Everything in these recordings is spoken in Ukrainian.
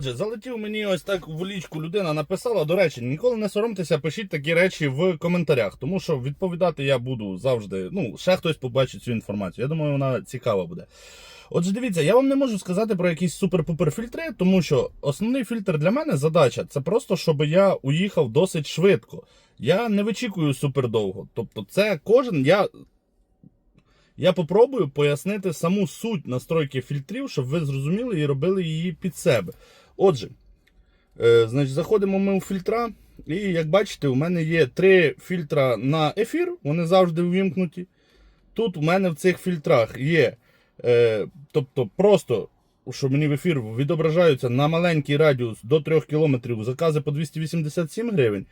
Отже, Залетів мені ось так в лічку людина написала. До речі, ніколи не соромтеся, пишіть такі речі в коментарях, тому що відповідати я буду завжди. Ну, ще хтось побачить цю інформацію. Я думаю, вона цікава буде. Отже, дивіться, я вам не можу сказати про якісь супер-пупер фільтри, тому що основний фільтр для мене задача це просто, щоб я уїхав досить швидко. Я не вичікую супер довго. Тобто, це кожен. Я я попробую пояснити саму суть настройки фільтрів, щоб ви зрозуміли і робили її під себе. Отже, е, значить, заходимо ми у фільтра, і як бачите, у мене є три фільтра на ефір, вони завжди увімкнуті. Тут у мене в цих фільтрах є, е, тобто просто, що мені в ефір відображаються на маленький радіус до 3 км закази по 287 гривень.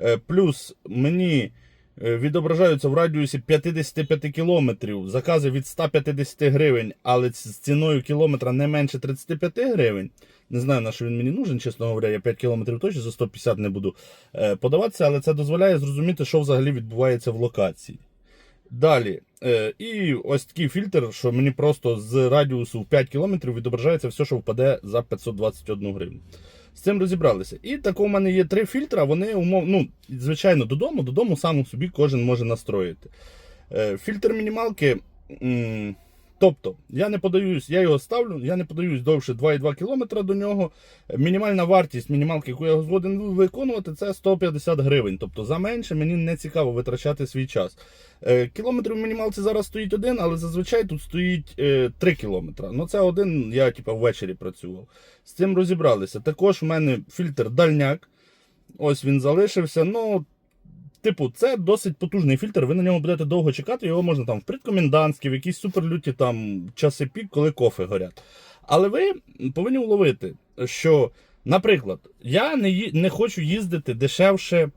Е, плюс мені відображаються в радіусі 55 кілометрів закази від 150 гривень, але з ціною кілометра не менше 35 гривень. Не знаю, на що він мені нужен, чесно говоря, я 5 кілометрів точно за 150 не буду е, подаватися, але це дозволяє зрозуміти, що взагалі відбувається в локації. Далі. Е, і ось такий фільтр, що мені просто з радіусу в 5 км відображається все, що впаде за 521 гривню. З цим розібралися. І так у мене є три фільтри, вони умов, ну, звичайно, додому, додому сам собі кожен може настроїти. Е, фільтр мінімалки. Тобто, я не подаюсь, я його ставлю, я не подаюсь довше 2,2 км до нього. Мінімальна вартість мінімалки, яку я згоден виконувати, це 150 гривень. Тобто за менше мені не цікаво витрачати свій час. Е, Кілометрів мінімалці зараз стоїть один, але зазвичай тут стоїть е, 3 кілометри. Ну це один, я типа ввечері працював. З цим розібралися. Також в мене фільтр дальняк. Ось він залишився. Ну, Типу, це досить потужний фільтр, ви на нього будете довго чекати, його можна там в предкомендантські, в якісь суперлюті там часи пік, коли кофе горять. Але ви повинні уловити, що, наприклад, я не, не хочу їздити дешевше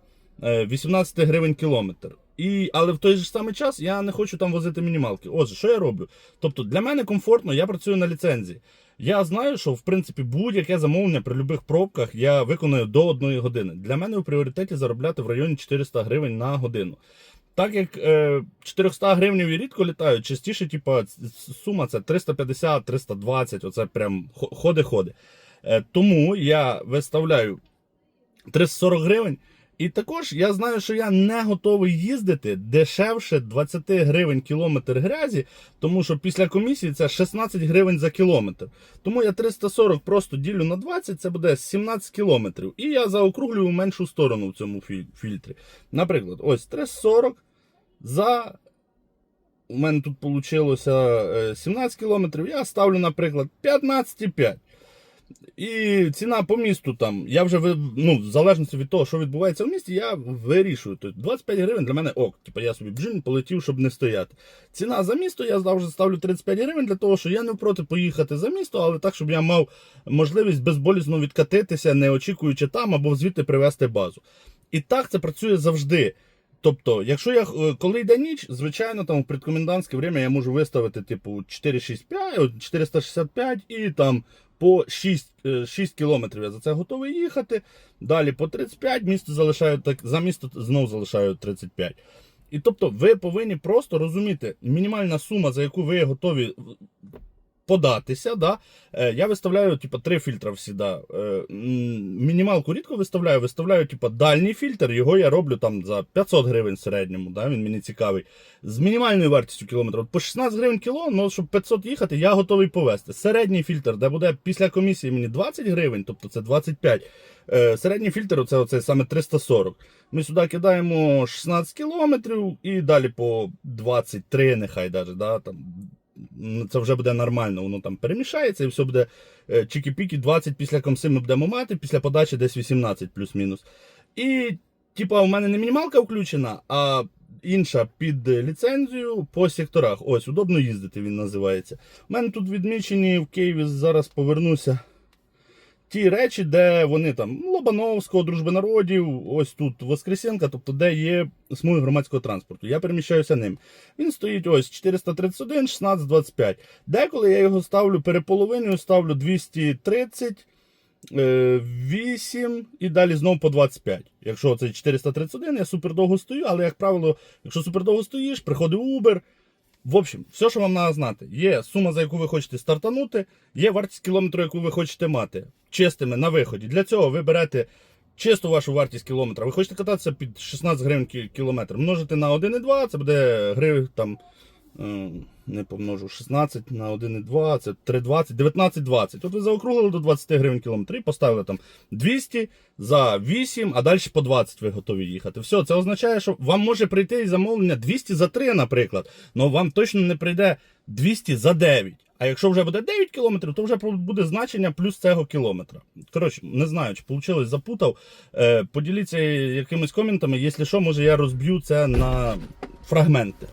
е, 18 гривень кілометр. І, але в той же самий час я не хочу там возити мінімалки. Отже, що я роблю? Тобто для мене комфортно, я працюю на ліцензії. Я знаю, що в принципі будь-яке замовлення при будь-яких пробках я виконую до одної години. Для мене у пріоритеті заробляти в районі 400 гривень на годину. Так як е, 400 гривень рідко літають, частіше, типа, сума це 350-320, оце прям ходи-ходи. Е, тому я виставляю 340 гривень. І також я знаю, що я не готовий їздити дешевше 20 гривень кілометр грязі, тому що після комісії це 16 гривень за кілометр. Тому я 340 просто ділю на 20, це буде 17 кілометрів. І я заокруглюю меншу сторону в цьому фільтрі. Наприклад, ось 340 за. У мене тут вийшло 17 кілометрів. Я ставлю, наприклад, 15,5. І ціна по місту там, я вже ну, в залежності від того, що відбувається в місті, я вирішую. Тобто 25 гривень для мене ок. Типу я собі бджин полетів, щоб не стояти. Ціна за місто я завжди ставлю 35 гривень для того, що я не проти поїхати за місто, але так, щоб я мав можливість безболісно відкатитися, не очікуючи там або звідти привезти базу. І так це працює завжди. Тобто, якщо я е, коли йде ніч, звичайно, там в предкомендантське время я можу виставити типу 465, 465 і там по 6, е, 6 кілометрів я за це готовий їхати. Далі по 35, місто залишаю так, за місто знову залишаю 35. І тобто ви повинні просто розуміти, мінімальна сума, за яку ви готові податися. Да? Е, я виставляю типу, три фільтри всіда. Е, мінімалку рідко виставляю, виставляю типу, дальній фільтр, його я роблю там за 500 гривень в середньому, да? він мені цікавий. З мінімальною вартістю кілометра. По 16 гривень кіло, ну щоб 500 їхати, я готовий повезти. Середній фільтр, де буде після комісії мені 20 гривень, тобто це 25. Е, середній фільтр це оце саме 340. Ми сюди кидаємо 16 кілометрів і далі по 23, нехай даже, да, там, це вже буде нормально, воно там перемішається і все буде е, чики-піки 20 після комси ми будемо мати, після подачі десь 18 плюс-мінус. І, типа, у мене не мінімалка включена, а інша під ліцензію по секторах. Ось, удобно їздити, він називається. У мене тут відмічені в Києві, зараз повернуся. Ті речі, де вони там Лобановського, Дружби народів, ось тут Воскресенка, тобто де є смуги громадського транспорту. Я переміщаюся ним. Він стоїть ось 431, 16, 25. Деколи я його ставлю переполовиною, ставлю 230, е, 8 і далі знову по 25. Якщо це 431, я супер довго стою, але, як правило, якщо супер довго стоїш, приходить Uber, В общем, все, що вам треба знати, є сума, за яку ви хочете стартанути, є вартість кілометру, яку ви хочете мати чистими на виході. Для цього ви берете чисту вашу вартість кілометра. Ви хочете кататися під 16 гривень кілометр. Множите на 1,2, це буде гривень там. Е, Не помножу 16 на 1,2, це 3,20, 19,20. От ви заокруглили до 20 гривень кілометр і поставили там 200 за 8, а далі по 20 ви готові їхати. Все, це означає, що вам може прийти і замовлення 200 за 3, наприклад, але вам точно не прийде 200 за 9. А якщо вже буде 9 кілометрів, то вже буде значення плюс цього кілометра. Коротше, не знаю, чи вийшло, запутав. Е, поділіться якимись коментами, якщо що, може я розб'ю це на фрагменти.